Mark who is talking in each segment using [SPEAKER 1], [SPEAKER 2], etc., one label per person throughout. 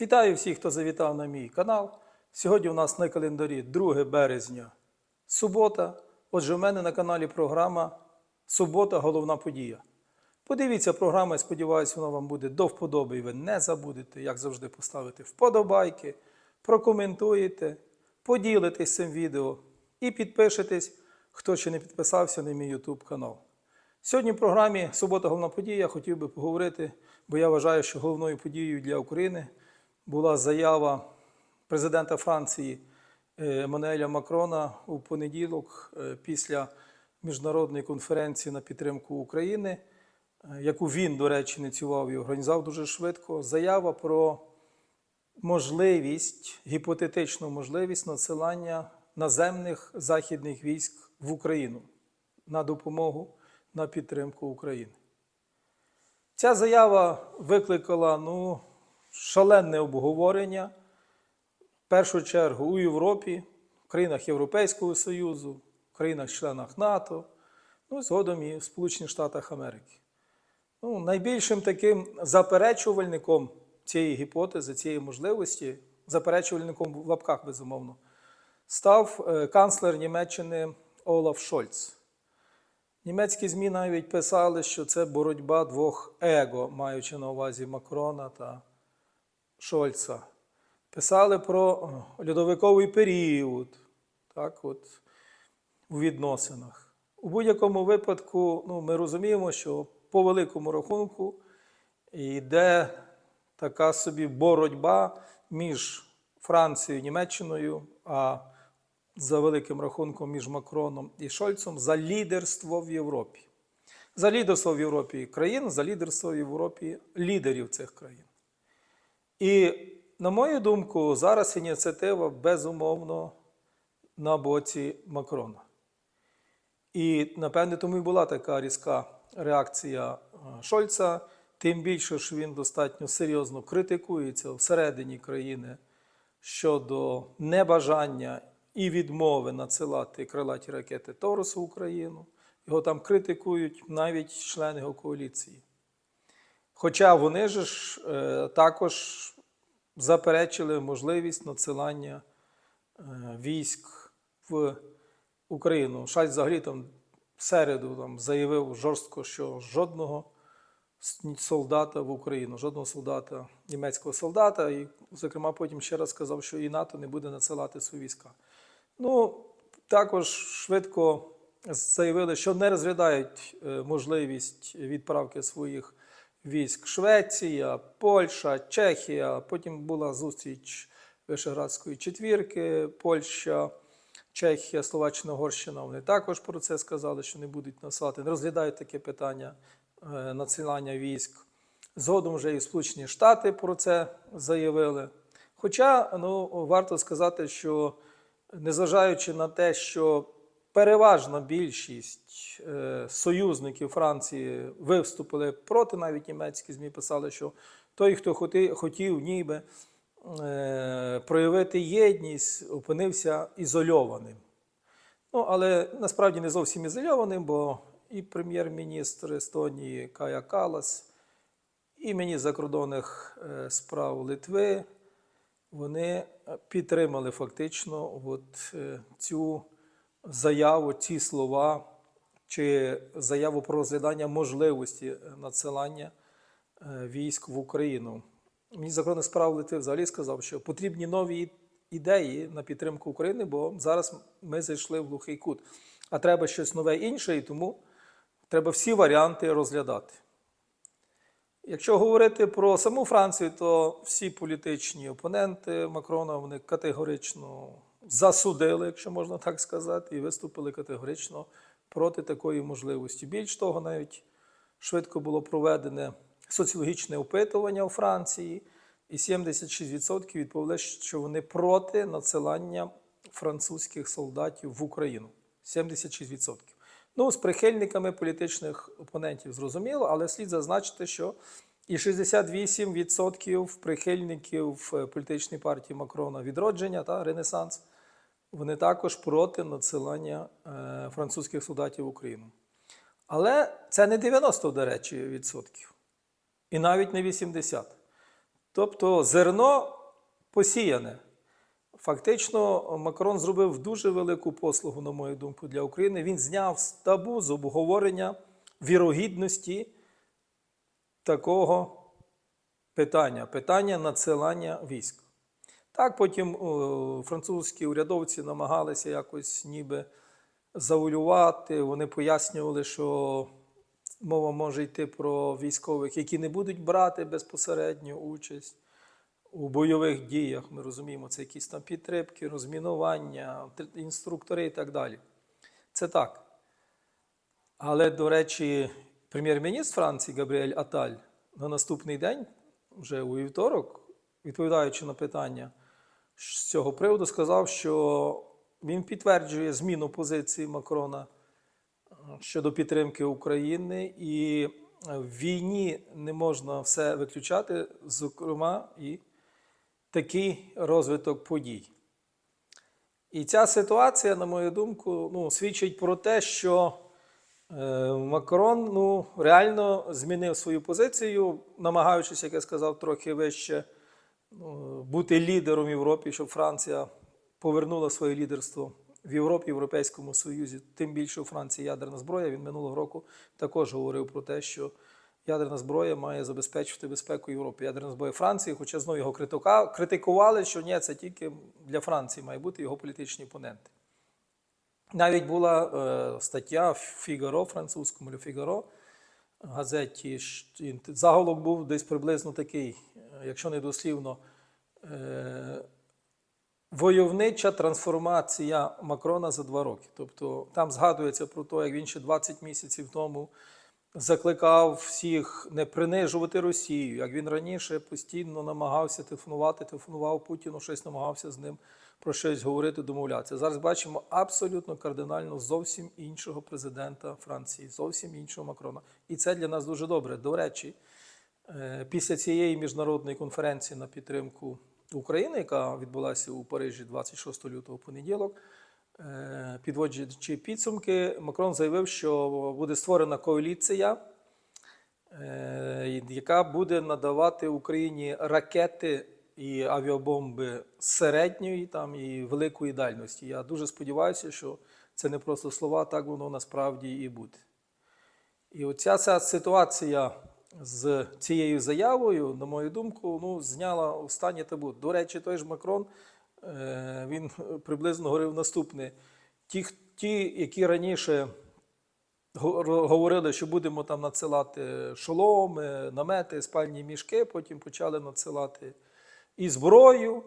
[SPEAKER 1] Вітаю всіх, хто завітав на мій канал. Сьогодні у нас на календарі 2 березня, субота. Отже, у мене на каналі програма Субота головна подія. Подивіться програму, я сподіваюся, вона вам буде до вподоби і ви не забудете, як завжди, поставити вподобайки, прокоментуєте, поділитесь цим відео і підпишетесь, хто ще не підписався на мій YouTube канал. Сьогодні в програмі Субота головна подія я хотів би поговорити, бо я вважаю, що головною подією для України була заява президента Франції е, Еммануеля Макрона у понеділок е, після міжнародної конференції на підтримку України, е, яку він, до речі, ініціював і організував дуже швидко. Заява про можливість, гіпотетичну можливість надсилання наземних західних військ в Україну на допомогу на підтримку України. Ця заява викликала ну, шалене обговорення. В першу чергу у Європі, в країнах Європейського Союзу, в країнах-членах НАТО, ну згодом і в Сполучених Штатах Америки. Ну, найбільшим таким заперечувальником цієї гіпотези, цієї можливості, заперечувальником в лапках, безумовно, став е, канцлер Німеччини Олаф Шольц. Німецькі ЗМІ навіть писали, що це боротьба двох его, маючи на увазі Макрона та Шольца. Писали про е, льодовиковий період, так, от, у відносинах. У будь-якому випадку ну, ми розуміємо, що по великому рахунку йде така собі боротьба між Францією і Німеччиною, а за великим рахунком між Макроном і Шольцем за лідерство в Європі. За лідерство в Європі країн, за лідерство в Європі лідерів цих країн. І, на мою думку, зараз ініціатива безумовно на боці Макрона. І, напевне, тому і була така різка реакція е, Шольца, тим більше, що він достатньо серйозно критикується всередині країни щодо небажання і відмови надсилати крилаті ракети Торос в Україну. Його там критикують навіть члени його коаліції. Хоча вони ж е, також заперечили можливість надсилання е, військ в Україну. Шаль взагалі там в середу там, заявив жорстко, що жодного солдата в Україну, жодного солдата, німецького солдата, і, зокрема, потім ще раз сказав, що і НАТО не буде надсилати свої війська. Ну, також швидко заявили, що не розглядають е, можливість відправки своїх військ Швеція, Польща, Чехія. Потім була зустріч Вишеградської четвірки, Польща, Чехія, Словаччина, Угорщина. Вони також про це сказали, що не будуть насилати, не розглядають таке питання е, надсилання військ. Згодом вже і Сполучені Штати про це заявили. Хоча ну, варто сказати, що незважаючи на те, що переважна більшість е, союзників Франції виступили проти, навіть німецькі ЗМІ писали, що той, хто хоти- хотів ніби е, проявити єдність, опинився ізольованим. Ну, але насправді не зовсім ізольованим, бо і прем'єр-міністр Естонії Кая Калас, і міністр закордонних е, справ Литви, вони підтримали фактично от, е, цю заяву, ці слова чи заяву про розглядання можливості надсилання е, військ в Україну. Міністр закордонних справ Литви взагалі сказав, що потрібні нові ідеї на підтримку України, бо зараз ми зайшли в глухий кут. А треба щось нове інше, і тому треба всі варіанти розглядати. Якщо говорити про саму Францію, то всі політичні опоненти Макрона вони категорично засудили, якщо можна так сказати, і виступили категорично проти такої можливості. Більш того, навіть швидко було проведене соціологічне опитування у Франції, і 76% відповіли, що вони проти надсилання французьких солдатів в Україну. 76%. Ну, з прихильниками політичних опонентів зрозуміло, але слід зазначити, що і 68% прихильників е, політичної партії Макрона відродження та Ренесанс, вони також проти надсилання е, французьких солдатів в Україну. Але це не 90, до речі, відсотків. І навіть не 80. Тобто зерно посіяне. Фактично, Макрон зробив дуже велику послугу, на мою думку, для України. Він зняв з табу з обговорення вірогідності такого питання питання надсилання військ. Так, потім французькі урядовці намагалися якось ніби заулювати. Вони пояснювали, що мова може йти про військових, які не будуть брати безпосередню участь у бойових діях. Ми розуміємо, це якісь там підтримки, розмінування, інструктори і так далі. Це так. Але, до речі, прем'єр-міністр Франції Габріель Аталь на наступний день, вже у вівторок, відповідаючи на питання з цього приводу, сказав, що він підтверджує зміну позиції Макрона е, щодо підтримки України, і в війні не можна все виключати, зокрема, і такий розвиток подій. І ця ситуація, на мою думку, ну, свідчить про те, що е, Макрон ну, реально змінив свою позицію, намагаючись, як я сказав, трохи вище бути лідером в Європі, щоб Франція повернула своє лідерство в Європі, Європейському Союзі. Тим більше у Франції ядерна зброя. Він минулого року також говорив про те, що ядерна зброя має забезпечити безпеку Європи. Ядерна зброя Франції, хоча знову його критикували, що ні, це тільки для Франції має бути його політичні опоненти. Навіть була е, стаття в Фігаро, французькому Фігаро, газеті. Заголовок був десь приблизно такий, якщо не дослівно, е, войовнича трансформація Макрона за два роки. Тобто там згадується про те, як він ще 20 місяців тому закликав всіх не принижувати Росію, як він раніше постійно намагався телефонувати, телефонував Путіну, щось намагався з ним про щось говорити, домовлятися. Зараз бачимо абсолютно кардинально зовсім іншого президента Франції, зовсім іншого Макрона. І це для нас дуже добре. До речі, після цієї міжнародної конференції на підтримку України, яка відбулася у Парижі 26 лютого понеділок, е, підводжуючи підсумки, Макрон заявив, що буде створена коаліція, е, яка буде надавати Україні ракети і авіабомби середньої там, і великої дальності. Я дуже сподіваюся, що це не просто слова, так воно насправді і буде. І оця ця ситуація з цією заявою, на мою думку, ну, зняла останнє табу. До речі, той ж Макрон е, він приблизно говорив наступне: ті, ті, які раніше говорили, що будемо там надсилати шоломи, намети, спальні мішки, потім почали надсилати і зброю,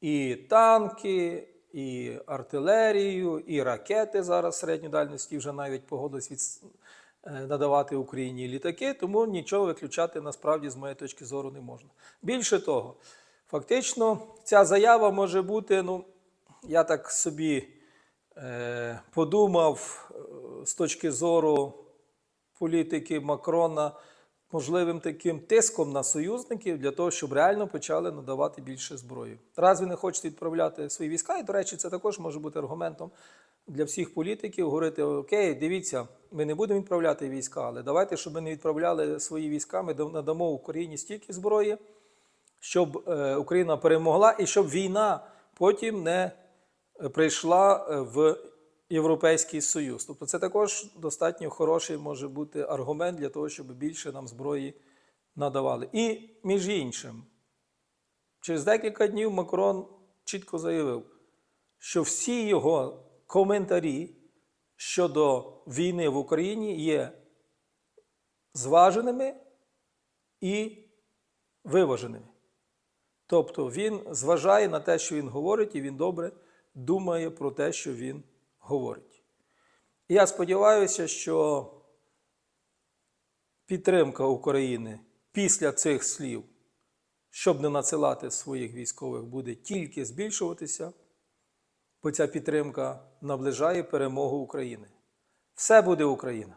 [SPEAKER 1] і танки, і артилерію, і ракети зараз середньої дальності вже навіть погодились від, надавати Україні літаки, тому нічого виключати насправді з моєї точки зору не можна. Більше того, фактично ця заява може бути, ну, я так собі е, подумав е, з точки зору політики Макрона можливим таким тиском на союзників для того, щоб реально почали надавати більше зброї. Раз ви не хочете відправляти свої війська, і, до речі, це також може бути аргументом для всіх політиків говорити: Окей, дивіться, ми не будемо відправляти війська, але давайте, щоб ми не відправляли свої війська, ми надамо Україні стільки зброї, щоб е, Україна перемогла і щоб війна потім не е, прийшла е, в Європейський Союз. Тобто це також достатньо хороший може бути аргумент для того, щоб більше нам зброї надавали. І між іншим, через декілька днів Макрон чітко заявив, що всі його коментарі щодо війни в Україні є зваженими і виваженими. Тобто він зважає на те, що він говорить, і він добре думає про те, що він говорить. І я сподіваюся, що підтримка України після цих слів, щоб не надсилати своїх військових, буде тільки збільшуватися, бо ця підтримка наближає перемогу України. Все буде Україна!